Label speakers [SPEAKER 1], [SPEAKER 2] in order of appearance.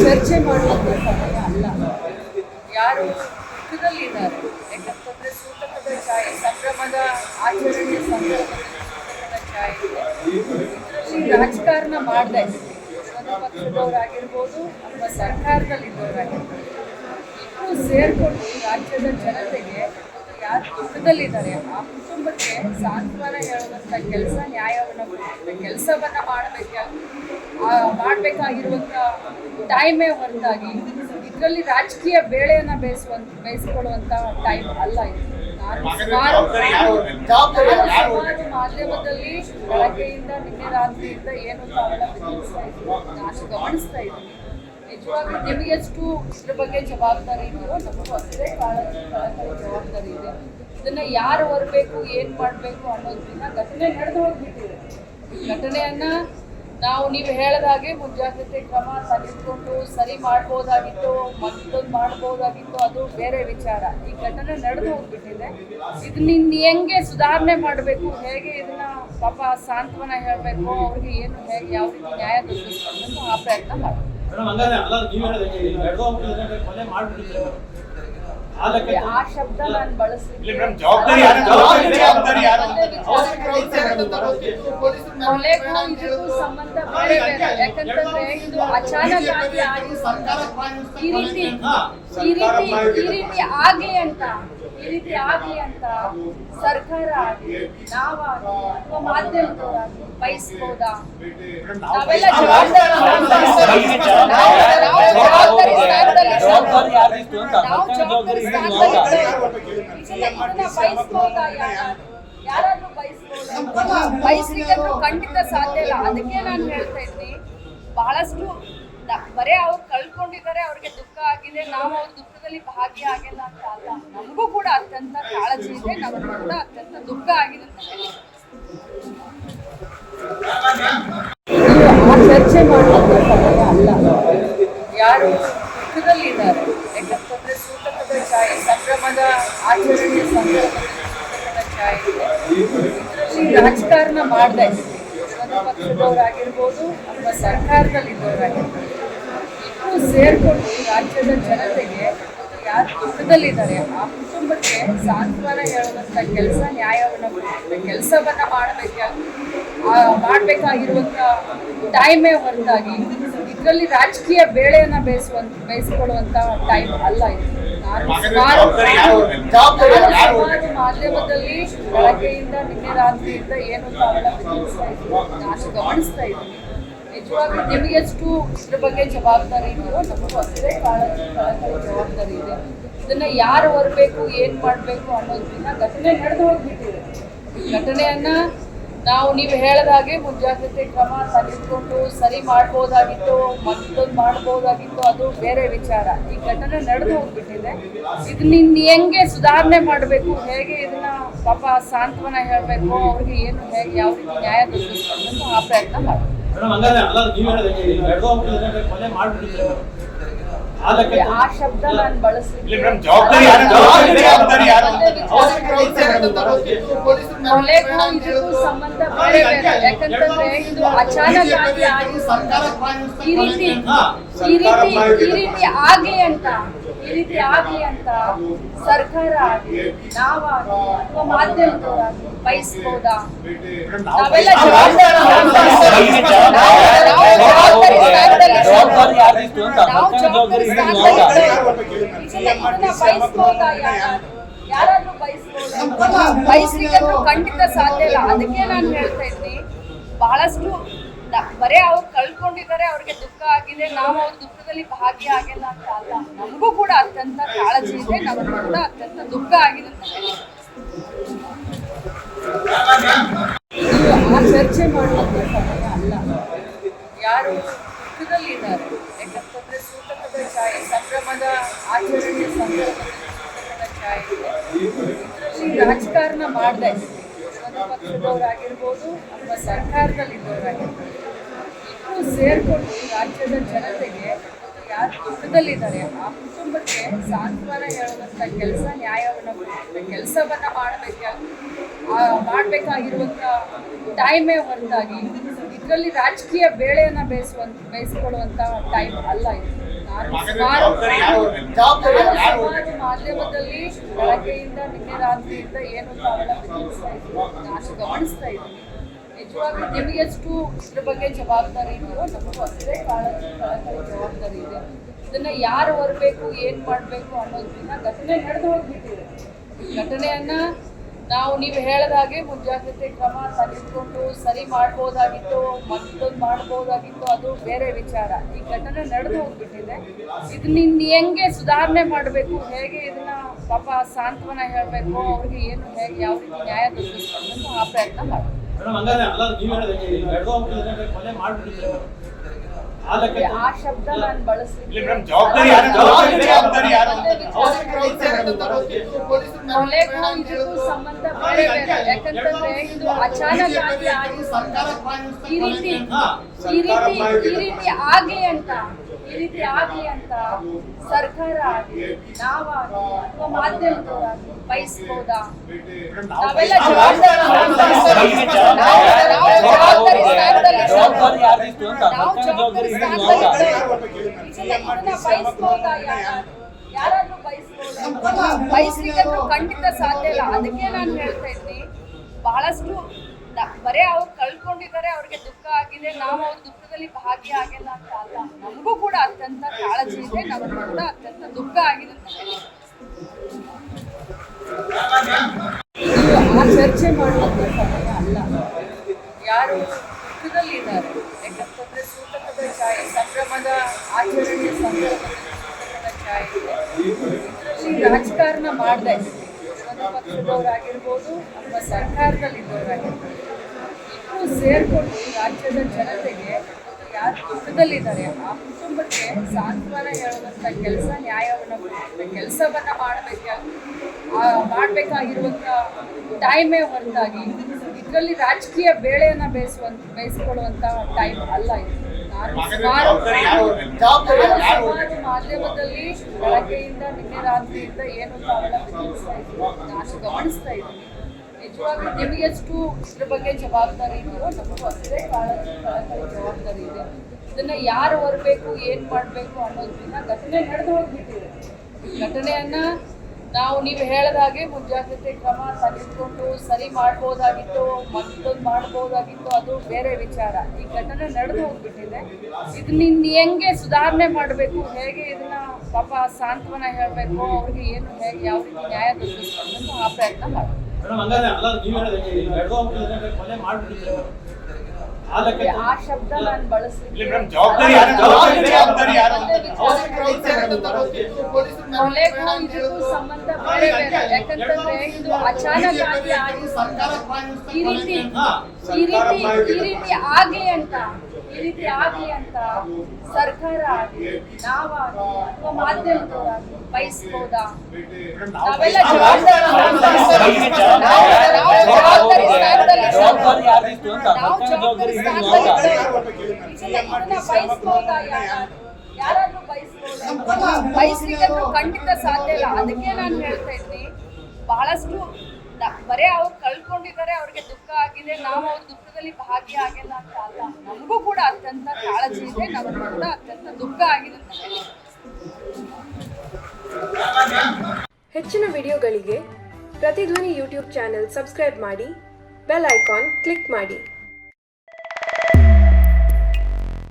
[SPEAKER 1] ಚರ್ಚೆ ಮಾಡುವಂಥ ಸಮಯ ಅಲ್ಲ. ಯಾರು ದುಃಖದಲ್ಲಿದ್ದಾರೆ ಯಾಕಂತಂದ್ರೆ ಸೂತಕದ ಛಾಯೆ, ಸಂಭ್ರಮದ ಆಚರಣೆಯ ಸಂದರ್ಭದಲ್ಲಿ ಸೂತಕದ ಛಾಯೆ. ಇದೆ ಇದರಲ್ಲಿ ರಾಜಕಾರಣ ಮಾಡದೆ ವಿರೋಧ ಪಕ್ಷದವರಾಗಿರ್ಬೋದು ಅಥವಾ ಸರ್ಕಾರದಲ್ಲಿದ್ದವರಾಗಿರ್ಬೋದು. ಇಬ್ಬರು ಸೇರಿಕೊಂಡು ರಾಜ್ಯದ ಜನತೆಗೆ ಯಾರು ಆ ಕುಟುಂಬಕ್ಕೆ ಸಾಂತ್ವನ ಹೇಳುವಂಥ ಕೆಲಸ, ನ್ಯಾಯವನ್ನು ಕೆಲಸವನ್ನು ಮಾಡಬೇಕ. ಮಾಡಬೇಕಾಗಿರುವಂಥ ಟೈಮೇ ಹೊರತಾಗಿ ಇದರಲ್ಲಿ ರಾಜಕೀಯ ಬೇಳೆಯನ್ನ ಬೇಯಿಸುವಂತ ಬೇಯಿಸ್ಕೊಳ್ಳುವಂಥ ಟೈಮ್ ಅಲ್ಲ ಇದು. ಸುಮಾರು ಮಾಧ್ಯಮದಲ್ಲಿ ಬೆಳಗ್ಗೆಯಿಂದ ನಿನ್ನೆ ರಾತ್ರಿಯಿಂದ ಏನು ತಾವೆಲ್ಲ ಬಿತ್ತರಿಸ್ತಾ ಇದ್ರು ನಾನು ಗಮನಿಸ್ತಾ ಇದ್ದೀನಿ. ನಿಜವಾಗ್ಲೂ ನಿಮಗೆಷ್ಟು ಇದ್ರ ಬಗ್ಗೆ ಜವಾಬ್ದಾರಿ ಇದೆಯೋ, ನಮಗೂ ಅಷ್ಟೇ ಕಾಳಜಿ ಇದನ್ನ ಯಾರು ಬರಬೇಕು ಏನ್ ಮಾಡ್ಬೇಕು ಅನ್ನೋದ್ರಿಂದ ಘಟನೆ ನಡೆದು ಹೋಗ್ಬಿಟ್ಟಿದೆ. ಘಟನೆಯನ್ನ ನಾವು ನೀವು ಹೇಳಿದ ಹಾಗೆ ಮುಂಜಾಗ್ರತೆ ಕ್ರಮ ತೆಗೆದುಕೊಂಡು ಸರಿ ಮಾಡ್ಬೋದಾಗಿತ್ತು, ಮತ್ತೊಂದು ಮಾಡ್ಬೋದಾಗಿತ್ತು ಅದು ಬೇರೆ ವಿಚಾರ. ಈ ಘಟನೆ ನಡೆದು ಹೋಗ್ಬಿಟ್ಟಿದೆ. ಇದನ್ನ ಹೆಂಗೆ ಸುಧಾರಣೆ ಮಾಡಬೇಕು, ಹೇಗೆ ಇದನ್ನ ಪಾಪ ಸಾಂತ್ವನ ಹೇಳಬೇಕು, ಅವ್ರಿಗೆ ಏನು ಹೇಗೆ, ಯಾವ ರೀತಿ ನ್ಯಾಯ ದೊರಕಿಸ್ಕೊಂಡು ಆ ಪ್ರಯತ್ನ ಮಾಡ್ಬೇಕು.
[SPEAKER 2] ಆ
[SPEAKER 1] ಆ ಶಬ್ದ ನಾನು ಬಳಸ್ಲಿಕ್ಕೆ
[SPEAKER 3] ಇಲ್ಲಿ ಮೇಡಮ್ ಜವಾಬ್ದಾರಿ ಯಾರು? ಜವಾಬ್ದಾರಿ ಯಾರು?
[SPEAKER 1] ಕೊಲೆಗೂ ಇದಕ್ಕೂ ಸಂಬಂಧ ಬೇರೆ ಬೇರೆ ಯಾಕಂತಂದ್ರೆ ಇದು ಅಚಾನಕ್ ಆಗಿ ಆಗಿ ಈ ರೀತಿ ಈ ರೀತಿ ಈ ರೀತಿ ಆಗ್ಲಿ ಅಂತ ಈ ರೀತಿ ಆಗಲಿ ಅಂತ ಸರ್ಕಾರ ಆಗಲಿ ನಾವಾಗಲಿ ಅಥವಾ ಮಾಧ್ಯಮದವರಾಗಲಿ ಬಯಸ್ಬೋದಾ? ನಾವೆಲ್ಲ ಬಯಸ್ಬೋದಾ ಯಾರಾದ್ರೂ? ಬಯಸ್ಬೋದಾ? ಬಯಸ್ಲಿಕ್ಕಂತೂ ಖಂಡಿತ ಸಾಧ್ಯ ಇಲ್ಲ. ಅದಕ್ಕೆ ನಾನು ಹೇಳ್ತಾ ಇದ್ದೀನಿ ಬಹಳಷ್ಟು ಬರೇ ಅವ್ರು ಕಳ್ಕೊಂಡಿದ್ದಾರೆ, ಅವ್ರಿಗೆ ದುಃಖ ಆಗಿದೆ. ನಾವು ಅವ್ರ ದುಃಖದಲ್ಲಿ ಭಾಗಿಯಾಗಿಲ್ಲ ಅಂತ ಅಲ್ಲ. ನಮಗೂ ಕೂಡ ಅತ್ಯಂತ ಕಾಳಜಿ ಇದೆ, ನಮಗೂ ಕೂಡ ಅತ್ಯಂತ ದುಃಖ ಆಗಿದೆ ಅಂತ. ಚರ್ಚೆ ಮಾಡುವಂಥ ಅಲ್ಲ. ಯಾರು ದುಃಖದಲ್ಲಿದ್ದಾರೆ ಯಾಕಂತಂದ್ರೆ ಸೂತಕದ ಛಾಯೆ, ಸಂಭ್ರಮದ ಆಚರಣೆಯ ಸಂಭ್ರಮದ ಛಾಯೆ ಇದೆ. ಇದರಲ್ಲಿ ರಾಜಕಾರಣ ಮಾಡದೆ ಪಕ್ಷದವರಾಗಿರ್ಬೋದು, ಅಥವಾ ಸರ್ಕಾರದಲ್ಲಿದ್ದವರಾಗಿರ್ಬೋದು. ಇಬ್ಬರು ಸೇರ್ಕೊಂಡು ರಾಜ್ಯದ ಜನತೆಗೆ ಯಾರು ಕುಟುಂಬದಲ್ಲಿದ್ದಾರೆ ಆ ಕುಟುಂಬಕ್ಕೆ ಸಾಂತ್ವನ ಹೇಳುವಂಥ ಕೆಲಸ ನ್ಯಾಯವನ್ನು ಕೆಲಸವನ್ನು ಕೆಲಸವನ್ನ ಮಾಡಬೇಕ ಮಾಡಬೇಕಾಗಿರುವಂಥ ಟೈಮೇ ಹೊರತಾಗಿ ಇದರಲ್ಲಿ ರಾಜಕೀಯ ಬೇಳೆಯನ್ನ ಬೇಯಿಸುವಂತ ಬೇಯಿಸ್ಕೊಳ್ಳುವಂಥ ಟೈಮ್ ಅಲ್ಲ ಇದು. ಮಾಧ್ಯಮದಲ್ಲಿ ಬೆಳಗ್ಗೆಯಿಂದ ನಿನ್ನೆ ರಾತ್ರಿಯಿಂದ ಏನು ತಾವೆಲ್ಲ ನಾನು ಗಮನಿಸ್ತಾ ಇದ್ದೀನಿ. ನಿಜವಾಗ್ಲೂ ನಿಮಗೆಷ್ಟು ಇದ್ರ ಬಗ್ಗೆ ಜವಾಬ್ದಾರಿ ಇದೆಯೋ ನಮಗೂ ಅಷ್ಟೇ ಕಾಳ ಕಳಕಳಿ ಜವಾಬ್ದಾರಿ ಇದೆ. ಇದನ್ನ ಯಾರು ಬರಬೇಕು ಏನ್ ಮಾಡಬೇಕು ಅನ್ನೋದ್ರಿಂದ ಘಟನೆ ನಡೆದು ಹೋಗ್ಬಿಟ್ಟಿದೆ. ಘಟನೆಯನ್ನ ನಾವು ನೀವು ಹೇಳಿದ ಹಾಗೆ ಮುಂಜಾಗ್ರತೆ ಕ್ರಮ ತೆಗೆದುಕೊಂಡು ಸರಿ ಮಾಡ್ಬೋದಾಗಿತ್ತು, ಮತ್ತೊಂದು ಮಾಡ್ಬೋದಾಗಿತ್ತು ಅದು ಬೇರೆ ವಿಚಾರ. ಈ ಘಟನೆ ನಡೆದು ಹೋಗ್ಬಿಟ್ಟಿದೆ. ಇದನ್ನ ಹೆಂಗೆ ಸುಧಾರಣೆ ಮಾಡಬೇಕು, ಹೇಗೆ ಇದನ್ನ ಪಾಪ ಸಾಂತ್ವನ ಹೇಳಬೇಕು, ಅವ್ರಿಗೆ ಏನು ಹೇಗೆ, ಯಾವ ರೀತಿ ನ್ಯಾಯ ದೊರಕಿಸ್ಬೇಕು ಆ ಪ್ರಯತ್ನ ಮಾಡ್ಬೇಕು
[SPEAKER 2] ಮೇಡಮ್ ಹಂಗಾದ್ರೆ ಅಲ್ಲ ನೀವು ಹೇಳಿದ್ರೆ ಕೊಲೆ ಮಾಡ್ಬಿಟ್ಟಿದ್ರೆ ಆ
[SPEAKER 1] ಆ ಶಬ್ದ ನಾನು ಬಳಸ್ಲಿಕ್ಕೆ ಸಂಬಂಧ ಯಾಕಂತಂದ್ರೆ ಇದು ಅಚಾನಕ್ ಈ ರೀತಿ ಈ ರೀತಿ ಈ ರೀತಿ ಆಗ್ಲಿ ಅಂತ ಈ ರೀತಿ ಆಗ್ಲಿ ಅಂತ ಸರ್ಕಾರ ಆಗಲಿ ನಾವಾಗಲಿ ಅಥವಾ ಮಾಧ್ಯಮದವರಾಗಲಿ ಬಯಸ್ಬೋದಾ? ನಾವೆಲ್ಲ ಜವಾಬ್ದಾರಿ ಜವಾಬ್ದಾರಿ
[SPEAKER 2] ಯಾರಿತ್ತು ಅಂತ ಜವಾಬ್ದಾರಿ
[SPEAKER 1] ಬಯಸ್ಬೋದಾ ಬಯಸ್ಲಿಕ್ಕಂತೂ ಖಂಡಿತ ಸಾಧ್ಯ ಇಲ್ಲ. ಅದಕ್ಕೆ ನಾನು ಹೇಳ್ತಾ ಇದ್ದೀನಿ ಬಹಳಷ್ಟು ಬರೇ ಅವ್ರು ಕಳ್ಕೊಂಡಿದ್ದಾರೆ ಅವ್ರಿಗೆ ದುಃಖ ಆಗಿದೆ. ನಾವು ಅವ್ರ ದುಃಖದಲ್ಲಿ ಭಾಗಿಯಾಗಿಲ್ಲ ಅಂತ ಅಲ್ಲ. ನಮಗೂ ಕೂಡ ಅತ್ಯಂತ ಕಾಳಜಿ ಇದೆ. ನಮಗೂ ಕೂಡ ಅತ್ಯಂತ ದುಃಖ ಆಗಿದೆ ಅಂತ ಹೇಳಿ. ಆ ಚರ್ಚೆ ಮಾಡುವಂತ ಸಮಯ ಅಲ್ಲ. ಯಾರು ದುಃಖದಲ್ಲಿದ್ದಾರೆ ಯಾಕಂತಂದ್ರೆ ಸೂತಕದ ಛಾಯೆ, ಸಂಭ್ರಮದ ಆಚರಣೆಯ ಸಂದರ್ಭದಲ್ಲಿ ಸೂತಕದ ಛಾಯೆ. ಇದೆ ಇದರಲ್ಲಿ ರಾಜಕಾರಣ ಮಾಡಿದೆ. ವಿರೋಧ ಪಕ್ಷದವರಾಗಿರ್ಬೋದು ಅಥವಾ ಸರ್ಕಾರದಲ್ಲಿದ್ದವರಾಗಿರ್ಬೋದು ಇಬ್ಬರು ಸೇರ್ಕೊಂಡು ರಾಜ್ಯದ ಜನತೆಗೆ ಯಾರು ಕುಟುಂಬದಲ್ಲಿದ್ದಾರೆ ಆ ಕುಟುಂಬಕ್ಕೆ ಸಾಂತ್ವನ ಹೇಳುವಂತ ಕೆಲಸ, ನ್ಯಾಯವನ್ನು ಕೆಲಸವನ್ನ ಮಾಡಬೇಕ. ಮಾಡಬೇಕಾಗಿರುವಂತ ಟೈಮೇ ಹೊರತಾಗಿ ಇದರಲ್ಲಿ ರಾಜಕೀಯ ಬೇಳೆಯನ್ನ ಬೇಯಿಸುವಂತ ಬೇಯಿಸಿಕೊಳ್ಳುವಂತ ಟೈಮ್ ಅಲ್ಲ ಇದು. ನಾನು ಸುಮಾರು ಮಾಧ್ಯಮದಲ್ಲಿ ಬೆಳಗ್ಗೆಯಿಂದ ನಿನ್ನೆ ರಾತ್ರಿಯಿಂದ ಏನು ತಾವೆಲ್ಲ ನಾನು ಗಮನಿಸ್ತಾ ಇದ್ದೀನಿ. ನಿಜವಾಗ್ಲೂ ನಿಮಗೆಷ್ಟು ಇದ್ರ ಬಗ್ಗೆ ಜವಾಬ್ದಾರಿ ಇದೆಯೋ ನಮಗೂ ಅಷ್ಟೇ ಕಾಳಜಿ ಕಳಕಳಿ ಜವಾಬ್ದಾರಿ ಇದೆ. ಇದನ್ನ ಯಾರು ಬರಬೇಕು ಏನ್ ಮಾಡಬೇಕು ಅನ್ನೋದನ್ನ ಘಟನೆ ನಡೆದು ಹೋಗ್ಬಿಟ್ಟಿದೆ. ಘಟನೆಯನ್ನ ನಾವು ನೀವು ಹೇಳಿದ ಹಾಗೆ ಮುಂಜಾಗ್ರತೆ ಕ್ರಮ ತೆಗೆದುಕೊಂಡು ಸರಿ ಮಾಡ್ಬೋದಾಗಿತ್ತು, ಮತ್ತೊಂದು ಮಾಡ್ಬೋದಾಗಿತ್ತು, ಅದು ಬೇರೆ ವಿಚಾರ. ಈ ಘಟನೆ ನಡೆದು ಹೋಗ್ಬಿಟ್ಟಿದೆ. ಇದನ್ನ ಹೆಂಗೆ ಸುಧಾರಣೆ ಮಾಡಬೇಕು? ಹೇಗೆ ಇದನ್ನ ಪಾಪ ಸಾಂತ್ವನ ಹೇಳಬೇಕು? ಅವ್ರಿಗೆ ಏನು ಹೇಗೆ, ಯಾವ ರೀತಿ ನ್ಯಾಯ ದೊರಕಿಸ್ಬೇಕು ಆ ಪ್ರಯತ್ನ ಮಾಡಬೇಕು.
[SPEAKER 2] ಆ
[SPEAKER 1] ಆ ಶಬ್ದ ನಾನು ಬಳಸ್ಲಿಕ್ಕೆ? ಕೊಲೆಗೂ ಇದಕ್ಕೂ ಸಂಬಂಧ ಯಾಕಂತಂದ್ರೆ ಇದು ಅಚಾನಕ್ ಆಗಿ ಆಗಿ ಈ ರೀತಿ ಈ ರೀತಿ ಈ ರೀತಿ ಆಗ್ಲಿ ಅಂತ ಈ ರೀತಿ ಆಗ್ಲಿ ಅಂತ ಸರ್ಕಾರ ಆಗಲಿ ನಾವಾಗಲಿ ಅಥವಾ ಮಾಧ್ಯಮದವರಾಗಿ ಬಯಸ್ಬೋದಾ? ನಾವೆಲ್ಲ ಜವಾಬ್ದಾರಿ ಜವಾಬ್ದಾರಿ
[SPEAKER 4] ಯಾರ್ದಿತ್ತು ಅಂತ? ಜವಾಬ್ದಾರಿ
[SPEAKER 1] ಬಯಸ್ಲಿಕ್ಕೆ ಖಂಡಿತ ಸಾಧ್ಯ ಇಲ್ಲ. ಅದಕ್ಕೆ ನಾನು ಹೇಳ್ತಾ ಇದ್ದೀನಿ ಬಹಳಷ್ಟು ಬರೇ ಅವ್ರು ಕಳ್ಕೊಂಡಿದ್ದಾರೆ ಅವ್ರಿಗೆ ದುಃಖ ಆಗಿದೆ. ನಾವು ಅವ್ರ ದುಃಖದಲ್ಲಿ ಭಾಗಿಯಾಗಿಲ್ಲ ಅಂತ ಅಲ್ಲ. ನಮಗೂ ಕೂಡ ಅತ್ಯಂತ ಕಾಳಜಿ ಇದೆ. ನಮಗೂ ಕೂಡ ಅತ್ಯಂತ ದುಃಖ ಆಗಿದೆ ಅಂತ ಹೇಳಿ. ಆ ಚರ್ಚೆ ಮಾಡುವಂತ ಸಮಯ ಅಲ್ಲ. ಯಾರು ದುಃಖದಲ್ಲಿ ಇದ್ದಾರೆ ಯಾಕಂತಂದ್ರೆ ಸೂತಕದ ಛಾಯೆ ಸಂಭ್ರಮದ ಆಚರಣೆ ಸಂದರ್ಭದಲ್ಲಿ ರಾಜಕಾರಣ ಮಾಡದೆ. ಪಕ್ಷದವರಾಗಿರ್ಬೋದು ಅಥವಾ ಸರ್ಕಾರದಲ್ಲಿದ್ದವರಾಗಿರ್ಬೋದು. ಸೇರ್ಕೊಂಡು ರಾಜ್ಯದ ಜನತೆಗೆ ಯಾರು ಕುಟುಂಬದಲ್ಲಿದ್ದಾರೆ ಆ ಕುಟುಂಬಕ್ಕೆ ಸಾಂತ್ವನ ಹೇಳುವಂತ ಕೆಲಸ, ನ್ಯಾಯವನ್ನು ಕೆಲಸವನ್ನ ಮಾಡಬೇಕ ಮಾಡಬೇಕಾಗಿರುವಂತ ಟೈಮೇ ಹೊರತಾಗಿ ಇದರಲ್ಲಿ ರಾಜಕೀಯ ಬೇಳೆಯನ್ನ ಬೇಯಿಸುವಂತ ಬೇಯಿಸ್ಕೊಳ್ಳುವಂಥ ಟೈಮ್ ಅಲ್ಲ ಇದು. ಮಾಧ್ಯಮದಲ್ಲಿ ಬೆಳಗ್ಗೆಯಿಂದ ನಿನ್ನೆ ರಾತ್ರಿಯಿಂದ ಏನು ನಾನು ಗಮನಿಸ್ತಾ ಇದ್ದೀನಿ ನಿಜವಾಗ್ಲೂ ನಿಮಗೆ ಎಷ್ಟು ಇದ್ರ ಬಗ್ಗೆ ಜವಾಬ್ದಾರಿ ಇದೆಯೋ ನಮಗೂ ಅಷ್ಟೇ ಕಾಳಜಿ ಜವಾಬ್ದಾರಿ ಇದೆ ಇದನ್ನ ಯಾರು ಬರಬೇಕು ಏನು ಮಾಡಬೇಕು ಅನ್ನೋದ್ರಿಂದ ಘಟನೆ ನಡೆದು ಹೋಗ್ಬಿಟ್ಟಿದೆ. ಘಟನೆಯನ್ನ ನಾವು ನೀವು ಹೇಳಿದ ಹಾಗೆ ಮುಂಜಾಗ್ರತೆ ಕ್ರಮ ತೆಗೆದುಕೊಂಡು ಸರಿ ಮಾಡ್ಬೋದಾಗಿತ್ತು, ಮತ್ತೊಂದು ಮಾಡ್ಬೋದಾಗಿತ್ತು, ಅದು ಬೇರೆ ವಿಚಾರ. ಈ ಘಟನೆ ನಡೆದು ಹೋಗ್ಬಿಟ್ಟಿದೆ. ಇದನ್ನ ಹೆಂಗೆ ಸುಧಾರಣೆ ಮಾಡಬೇಕು? ಹೇಗೆ ಇದನ್ನ ಪಾಪ ಸಾಂತ್ವನ ಹೇಳಬೇಕು? ಅವ್ರಿಗೆ ಏನು ಹೇಗೆ, ಯಾವ ರೀತಿ ನ್ಯಾಯ ದೊರಕಿಸ್ಕೊಂಡು ಆ ಪ್ರಯತ್ನ ಮಾಡಬೇಕು
[SPEAKER 2] ಆ
[SPEAKER 1] ಆ ಶಬ್ದ ನಾನು ಬಳಸ್ಲಿಕ್ಕೆ? ಕೊಲೆಗೂ ಇದಕ್ಕೂ ಸಂಬಂಧ ಬೇರೆ ಬೇರೆ ಯಾಕಂತಂದ್ರೆ ಇದು ಅಚಾನಕ್ ಆಗಿ ಆಗಿ ಈ ರೀತಿ ಈ ರೀತಿ ಈ ರೀತಿ ಆಗ್ಲಿ ಅಂತ ಈ ರೀತಿ ಆಗಲಿ ಅಂತ ಸರ್ಕಾರ ಆಗಲಿ ನಾವಾಗಲಿ ಅಥವಾ ಮಾಧ್ಯಮದವರಾಗಲಿ ಬಯಸ್ಬೋದಾ? ನಾವೆಲ್ಲ ಜವಾಬ್ದಾರಿ ಯಾರಾದ್ರೂ? ಬಯಸ್ಬೋದಾ? ಬಯಸ್ಲಿಕ್ಕೆ ಖಂಡಿತ ಸಾಧ್ಯ ಇಲ್ಲ. ಅದಕ್ಕೆ ನಾನು ಹೇಳ್ತಾ ಇದ್ದೀನಿ. ಬಹಳಷ್ಟು ಬರೇ ಅವ್ರು ಕಳ್ಕೊಂಡಿದ್ದಾರೆ, ಅವ್ರಿಗೆ ದುಃಖ ಆಗಿದೆ, ನಾವು ಅವ್ರ ದುಃಖದಲ್ಲಿ ಭಾಗಿಯಾಗಿಲ್ಲ ಅಂತ ಅಲ್ಲ. ನಮಗೂ ಕೂಡ ಅತ್ಯಂತ ಕಾಳಜಿ ಇದೆ, ನಮಗೂ ಕೂಡ ಅತ್ಯಂತ ದುಃಖ ಆಗಿದೆ ಅಂತ ಹೇಳಿ.
[SPEAKER 5] ಹೆಚ್ಚಿನ ವಿಡಿಯೋಗಳಿಗೆ ಪ್ರತಿಧ್ವನಿ ಯೂಟ್ಯೂಬ್ ಚಾನೆಲ್ ಸಬ್ಸ್ಕ್ರೈಬ್ ಮಾಡಿ, ಬೆಲ್ ಐಕಾನ್ ಕ್ಲಿಕ್ ಮಾಡಿ.